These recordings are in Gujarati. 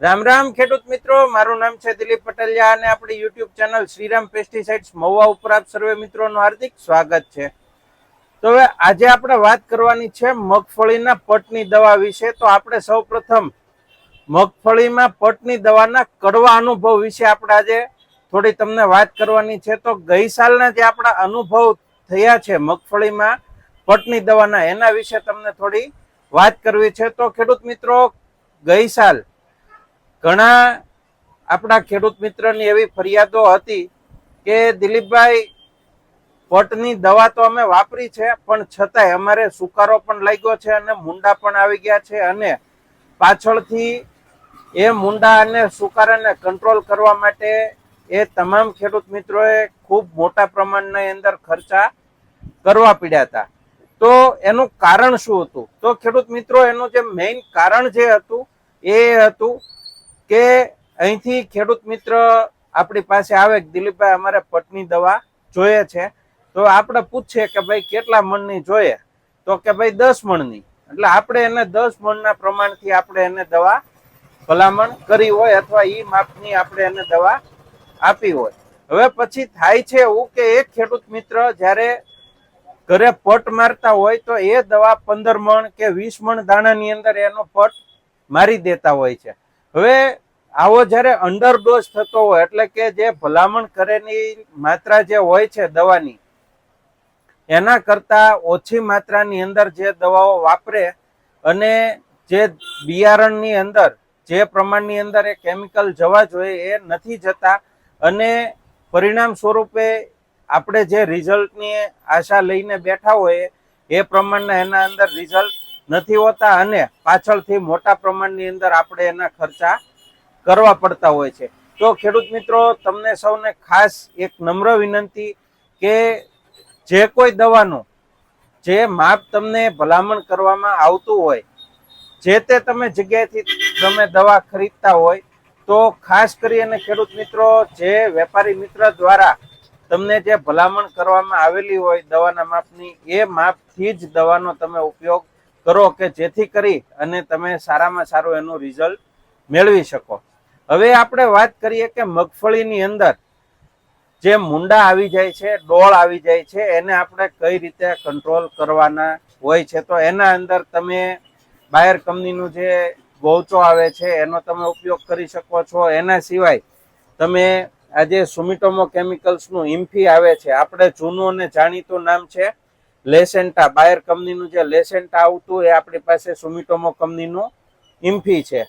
રામ રામ, ખેડૂત મિત્રો. મારું નામ છે દિલીપ પટેલિયા અને આપણી YouTube channel Shriram pesticides Mahuva ઉપર આપ સર્વે મિત્રોનું હાર્દિક સ્વાગત છે. તો હવે આજે આપણે વાત કરવાની છે મગફળીના પટની દવા વિશે. તો આપણે સૌપ્રથમ મગફળીમાં પટની દવાના કડવા અનુભવ વિશે આપણે આજે થોડી તમને વાત કરવાની છે. તો ગઈ સાલના જે આપણા અનુભવ થયા છે મગફળીમાં પટની દવાના, એના વિશે તમને થોડી વાત કરવી છે. તો ખેડૂત મિત્રો, ગઈ સાલ ઘણા આપણા ખેડૂત મિત્રની એવી ફરિયાદો હતી કે દિલીપભાઈ પટની દવા તો અમે વાપરી છે, પણ છતાંય અમારે સુકારો પણ લાગ્યો છે અને મુંડા પણ આવી ગયા છે અને પાછળથી એ મુંડા અને સુકારાને કંટ્રોલ કરવા માટે એ તમામ ખેડૂત મિત્રોએ ખૂબ મોટા પ્રમાણની અંદર ખર્ચા કરવા પડ્યા હતા. તો એનું કારણ શું હતું? તો ખેડૂત મિત્રો, એનું જે મેઇન કારણ જે હતું એ હતું કે અહીંથી ખેડૂત મિત્ર આપણી પાસે આવે દિલીપભાઈ અમારે પટની દવા જોઈએ છે, તો આપણે પૂછીએ કે ભાઈ કેટલા મણની જોઈએ? તો કે ભાઈ દસ મણની. એટલે આપણે એને દસ મણના પ્રમાણથી આપણે એને દવા ભલામણ કરી હોય અથવા એ માપની આપણે એને દવા આપી હોય. હવે પછી થાય છે એવું કે એક ખેડૂત મિત્ર જ્યારે ઘરે પટ મારતા હોય તો એ દવા પંદર મણ કે વીસ મણ દાણાની અંદર એનો પટ મારી દેતા હોય છે. હવે આવો જ્યારે અંડર ડોઝ થતો હોય, એટલે કે જે ભલામણ કરેલી માત્રા જે હોય છે દવાની, એના કરતા ઓછી માત્રાની અંદર જે દવાઓ વાપરે અને જે બિયારણની અંદર, જે પ્રમાણની અંદર એ કેમિકલ જવા જોઈએ એ નથી જતા, અને પરિણામ સ્વરૂપે આપણે જે રિઝલ્ટની આશા લઈને બેઠા હોઈએ એ પ્રમાણના એના અંદર રિઝલ્ટ નથી હોતા અને પાછળથી મોટા પ્રમાણની અંદર આપણે એના ખર્ચા કરવા પડતા હોય છે. તો ખેડૂત મિત્રો, તમને સૌને ખાસ એક નમ્ર વિનંતી કે જે કોઈ દવાનું, જે માપ તમને ભલામણ કરવામાં આવતું હોય, જે તે તમે જગ્યાએથી તમે દવા ખરીદતા હોય, તો ખાસ કરી અને ખેડૂત મિત્રો, જે વેપારી મિત્ર દ્વારા તમને જે ભલામણ કરવામાં આવેલી હોય દવાના માપની, એ માપથી જ દવાનો તમે ઉપયોગ કરો કે જેથી કરી અને તમે સારામાં સારું એનું રિઝલ્ટ મેળવી શકો. હવે આપણે વાત કરીએ કે મગફળીની અંદર જે મુંડા આવી જાય છે, ડોળ આવી જાય છે, એને આપણે કઈ રીતે કંટ્રોલ કરવાના હોય છે? તો એના અંદર તમે બાયર કંપનીનું જે ગૌચો આવે છે, એનો તમે ઉપયોગ કરી શકો છો. એના સિવાય તમે આજે સુમિટોમો કેમિકલ્સનું ઇમ્ફી આવે છે, આપણે જૂનું અને જાણીતું નામ છે લેસેન્ટા, બાયર કંપનીનું જે લેસેન્ટા આવતું એ આપણી પાસે સુમિટોમો કંપનીનું ઇમ્ફી છે.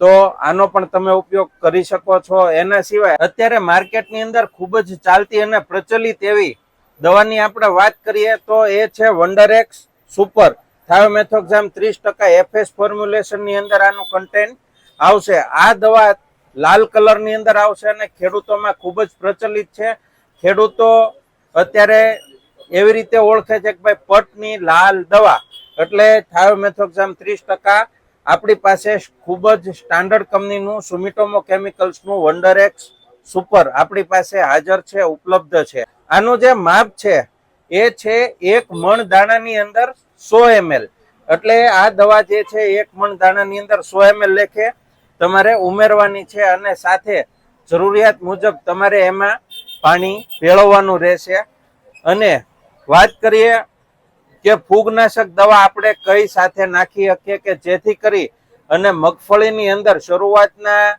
તો આનો પણ તમે ઉપયોગ કરી શકો છો. એના સિવાય અત્યારે માર્કેટની અંદર ખૂબ જ ચાલતી અને પ્રચલિત એવી દવાની આપણે વાત કરીએ તો એ છે વંડરેક્સ સુપર. થાયોમેથોક્ઝામ ત્રીસ ટકા એફએસ ફોર્મ્યુલેશનની અંદર આનું કન્ટેન્ટ આવશે. આ દવા લાલ કલરની અંદર આવશે અને ખેડૂતોમાં ખૂબ જ પ્રચલિત છે. ખેડૂતો અત્યારે એવી રીતે ઓળખે છે કે ભાઈ પટની લાલ દવા. એટલે થાયોમેથોક્ઝામ ત્રીસ ટકા. આપણી પાસે ખૂબ જ સ્ટાન્ડર્ડ કંપનીનું સુમિટોમો કેમિકલ્સનું વંડરેક્સ સુપર આપણી પાસે હાજર છે, ઉપલબ્ધ છે. આનું જે માપ છે, એ છે એક મણ દાણાની અંદર સો એમએલ. એટલે આ દવા જે છે, એક મણ દાણાની અંદર સો એમએલ લેખે તમારે ઉમેરવાની છે અને સાથે જરૂરિયાત મુજબ તમારે એમાં પાણી ભેળવવાનું રહેશે. અને વાત કરીએ કે ફૂગનાશક દવા આપણે કઈ સાથે નાખી શકીએ કે જેથી કરી અને મગફળીની અંદર, શરૂઆતના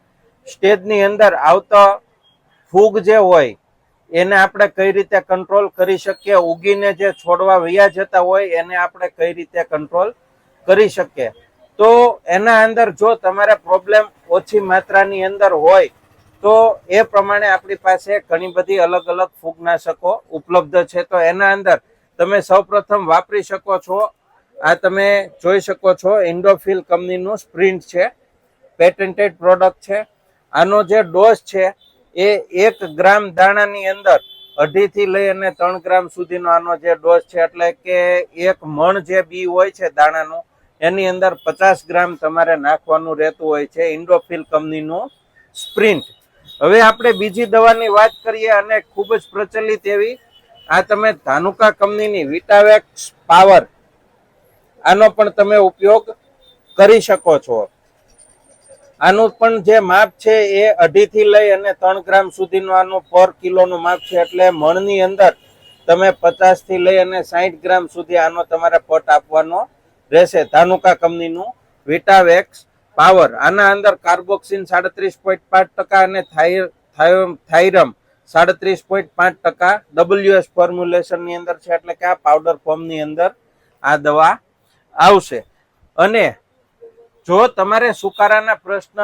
સ્ટેજની અંદર આવતો ફૂગ જે હોય, એને આપણે કઈ રીતે કંટ્રોલ કરી શકીએ? ઉગીને જે છોડવા વયા જતા હોય, એને આપણે કઈ રીતે કંટ્રોલ કરી શકીએ? તો એના અંદર જો તમારે પ્રોબ્લેમ ઓછી માત્રાની અંદર હોય તો એ પ્રમાણે આપણી પાસે ઘણી બધી અલગ અલગ ફૂગનાશકો ઉપલબ્ધ છે. તો એના અંદર તમે સૌપ્રથમ વાપરી શકો છો. આ તમે જોઈ શકો છો ઇન્ડોફિલ કંપનીનું સ્પ્રિન્ટ છે. પેટન્ટેડ પ્રોડક્ટ છે. આનો જે ડોઝ છે એ એક ગ્રામ દાણાની અંદર અઢીથી લઈ અને ત્રણ ગ્રામ સુધીનો આનો જે ડોઝ છે, એટલે કે એક મણ જે બી હોય છે દાણાનું, એની અંદર પચાસ ગ્રામ તમારે નાખવાનું રહેતું હોય છે ઇન્ડોફિલ કંપનીનું સ્પ્રિન્ટ. હવે આપણે બીજી દવાની વાત કરીએ અને ખૂબ જ પ્રચલિત એવી. આ તમે ધાનુકા કંપનીની વિટાવેક્સ પાવર. આનો પણ તમે ઉપયોગ કરી શકો છો. આનું પણ જે માપ છે એ અઢી થી લઈ અને ત્રણ ગ્રામ સુધીનું આનું પર કિલોનું માપ છે એટલે મણની અંદર તમે પચાસથી લઈ અને સાહીઠ ગ્રામ સુધી આનો તમારે પટ આપવાનો રહેશે. ધાનુકા કંપનીનું વિટાવેક્સ પાવર. આના અંદર કાર્બોક્સિન સાડત્રીસ પોઈન્ટ પાંચ ટકા અને થાઇ- થાઇ- થાઇરમ સાડત્રીસ પોઈન્ટ પાંચ ટકા ડબલ્યુએસ ફોર્મ્યુલેશનની અંદર છે. એટલે કે આ પાવડર ફોર્મની અંદર આ દવા આવશે. અને જો તમારે સુકારાના પ્રશ્ન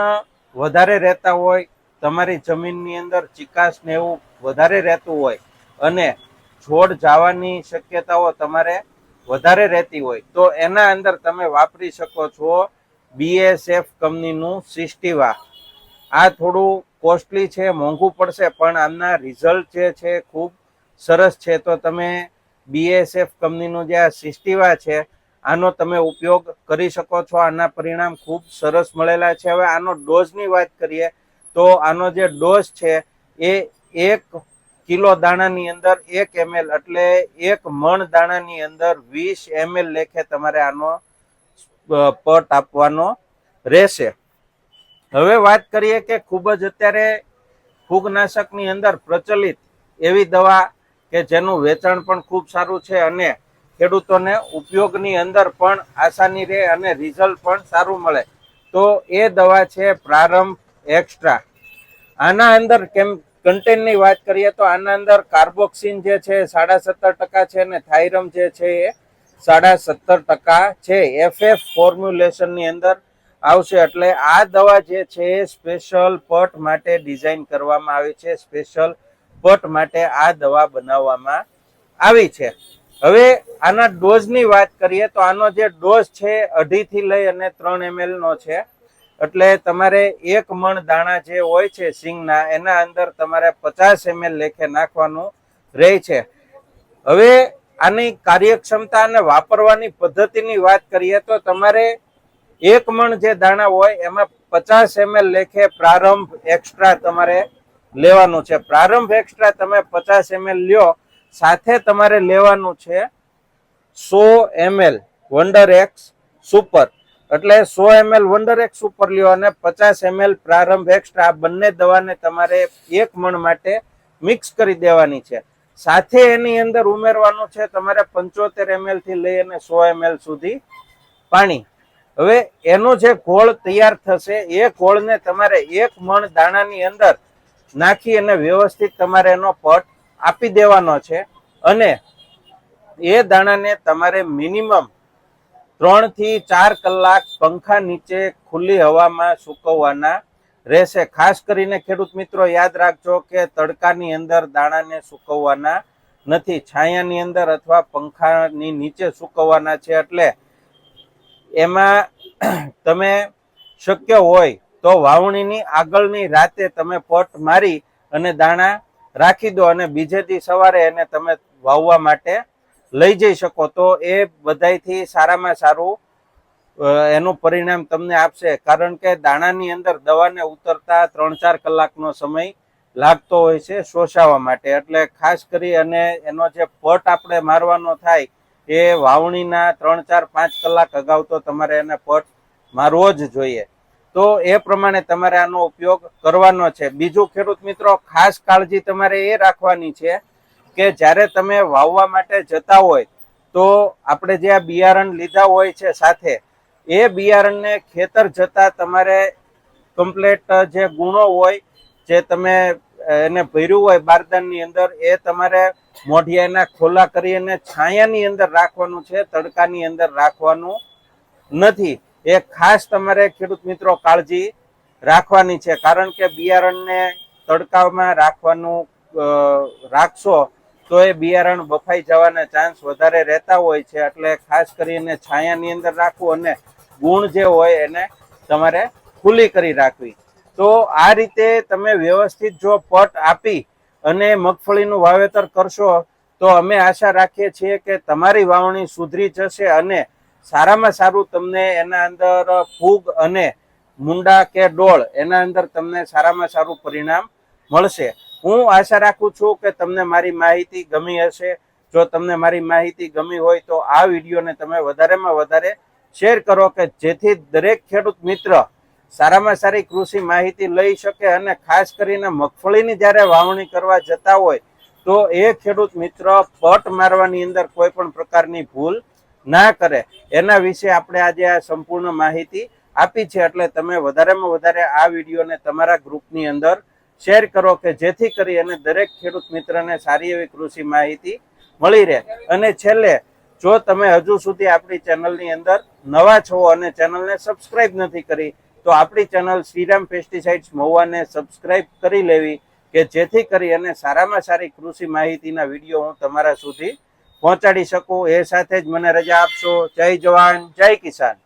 વધારે રહેતા હોય, તમારી જમીનની અંદર ચિકાસ ને એવું વધારે રહેતું હોય અને છોડ જવાની શક્યતાઓ તમારે વધારે રહેતી હોય, તો એના અંદર તમે વાપરી શકો છો બીએસએફ કંપનીનું સિસ્ટીવા. આ થોડું કોસ્ટલી છે, મોંઘું પડશે, પણ આમના રિઝલ્ટ જે છે ખૂબ સરસ છે. તો તમે બીએસએફ કંપનીનું જે આ સિસ્ટીવા છે, આનો તમે ઉપયોગ કરી શકો છો. આના પરિણામ ખૂબ સરસ મળેલા છે. હવે આનો ડોઝની વાત કરીએ, તો આનો જે ડોઝ છે એ એક કિલો દાણાની અંદર એક એમએલ એટલે એક મણ દાણાની અંદર વીસ એમએલ લેખે તમારે આનો પટ આપવાનો રહેશે. હવે વાત કરીએ કે ખૂબ જ અત્યારે ફૂગનાશકની અંદર પ્રચલિત એવી દવા કે જેનું વેચાણ પણ ખૂબ સારું છે અને ખેડૂતોને ઉપયોગની અંદર પણ આસાની રહે અને રિઝલ્ટ પણ સારું મળે. તો એ દવા છે પ્રારંભ એક્સ્ટ્રા. આના અંદર કેમ કન્ટેન્ટની વાત કરીએ તો આના અંદર કાર્બોક્સિન જે છે સાડા સત્તર ટકા છે અને થાઇરમ જે છે એ સાડા સત્તર ટકા છે. એફએફ ફોર્મ્યુલેશનની અંદર આવશે. એટલે આ દવા જે છે એ સ્પેશિયલ પટ માટે ડિઝાઇન કરવામાં આવી છે. સ્પેશિયલ પટ માટે આ દવા બનાવવામાં આવી છે. હવે આના ડોઝની વાત કરીએ તો આનો જે ડોઝ છે, અઢીથી લઈ અને ત્રણ એમએલનો છે. એટલે તમારે એક મણ દાણા જે હોય છે સિંગના, એના અંદર તમારે પચાસ એમએલ લેખે નાખવાનું રહે છે. હવે આની કાર્યક્ષમતા અને વાપરવાની પદ્ધતિની વાત કરીએ તો તમારે એક મણ જે દાણા હોય એમાં પચાસ એમએલ લેખે પ્રારંભ એક્સ્ટ્રા તમારે લેવાનું છે. પ્રારંભ એક્સ્ટ્રા તમે પચાસ એમએલ લ્યો, સાથે તમારે લેવાનું છે સો M L wonder X super એટલે સો M L wonder X super લ્યો અને પચાસ એમએલ પ્રારંભ એક્સ્ટ્રા આ બંને દવાને તમારે એક મણ માટે મિક્સ કરી દેવાની છે. સાથે એની અંદર ઉમેરવાનું છે તમારે પંચોતેર એમએલથી લઈ અને સો એમએલ સુધી પાણી. હવે એનો જે ઘોળ તૈયાર થશે, એ ઘોળને તમારે એક મણ દાણાની અંદર નાખી અને વ્યવસ્થિત તમારે એનો પટ આપી દેવાનો છે અને એ દાણાને તમારે મિનિમમ ત્રણથી ચાર કલાક પંખા નીચે ખુલ્લી હવામાં સૂકવવાના રહેશે. ખાસ કરીને ખેડૂત મિત્રો, યાદ રાખજો કે તડકાની અંદર દાણાને સૂકવવાના નથી. છાયાની અંદર અથવા પંખાની નીચે સૂકવવાના છે. એટલે એમાં તમે શક્ય હોય તો વાવણીની આગળની રાતે તમે પટ મારી અને દાણા રાખી દો અને બીજે દી સવારે એને તમે વાવવા માટે લઈ જઈ શકો. તો એ બધાયથી સારામાં સારું એનું પરિણામ તમને આપશે. કારણ કે દાણાની અંદર દવાને ઉતરતા ત્રણ ચાર કલાકનો સમય લાગતો હોય છે શોષાવા માટે. એટલે ખાસ કરી અને એનો જે પટ આપણે મારવાનો થાય એ વાવણીના ત્રણ ચાર પાંચ કલાક અગાઉ તો તમારે એને પટ મારવો જ જોઈએ. તો એ પ્રમાણે તમારે આનો ઉપયોગ કરવાનો છે. બીજું ખેડૂત મિત્રો, ખાસ કાળજી તમારે એ રાખવાની છે કે જ્યારે તમે વાવવા માટે જતા હોય તો આપણે જે આ બિયારણ લીધા હોય છે સાથે એ બિયારણને ખેતર જતા તમારે કમ્પ્લેટ જે ગુણો હોય, જે તમે એને ભર્યું હોય બારદાનની અંદર, એ તમારે મોઢિયાના ખોલા કરી અને છાયાની અંદર રાખવાનું છે, તડકાની અંદર રાખવાનું નથી. એ ખાસ તમારે ખેડૂત મિત્રો કાળજી રાખવાની છે, કારણ કે બિયારણને તડકામાં રાખવાનું રાખશો તો એ બિયારણ બફાઈ જવાના ચાન્સ વધારે રહેતા હોય છે. એટલે ખાસ કરીને છાયાની અંદર રાખવું અને ગુણ જે હોય એને તમારે ખુલ્લી કરી રાખવી. તો આ રીતે તમે વ્યવસ્થિત જો પટ આપી અને મગફળીનું વાવેતર કરશો, તો અમે આશા રાખીએ છીએ કે તમારી વાવણી સુધરી જશે અને સારામાં સારું તમને એના અંદર ફૂગ અને મુંડા કે ડોળ એના અંદર તમને સારામાં સારું પરિણામ મળશે. હું આશા રાખું છું કે તમને મારી માહિતી ગમી હશે. જો તમને મારી માહિતી ગમી હોય તો આ વિડીયોને તમે વધારેમાં વધારે શેર કરો કે જેથી દરેક ખેડૂત મિત્ર સારામાં સારી કૃષિ માહિતી લઈ શકે અને ખાસ કરીને મગફળીની જ્યારે વાવણી કરવા જતા હોય, તો એ ખેડૂત મિત્ર પટ મારવાની અંદર કોઈ પણ પ્રકારની ભૂલ ના કરે. એના વિશે આપણે આજે આ સંપૂર્ણ માહિતી આપી છે. એટલે તમે વધારેમાં વધારે આ વિડીયોને તમારા ગ્રુપની અંદર શેર કરો કે જેથી કરી અને દરેક ખેડૂત મિત્રને સારી એવી કૃષિ માહિતી મળી રહે. અને છેલ્લે, જો તમે હજુ સુધી આપણી ચેનલની અંદર નવા છો અને ચેનલને સબસ્ક્રાઇબ નથી કરી, તો આપણી ચેનલ શ્રીરામ પેસ્ટિસાઇડ્સ મહુવાને સબસ્ક્રાઇબ કરી લેવી કે જેથી કરી અને સારામાં સારી કૃષિ માહિતીના વીડિયો હું તમારા સુધી પહોંચાડી શકું. એ સાથે જ મને રજા આપશો. જય જવાન, જય કિસાન.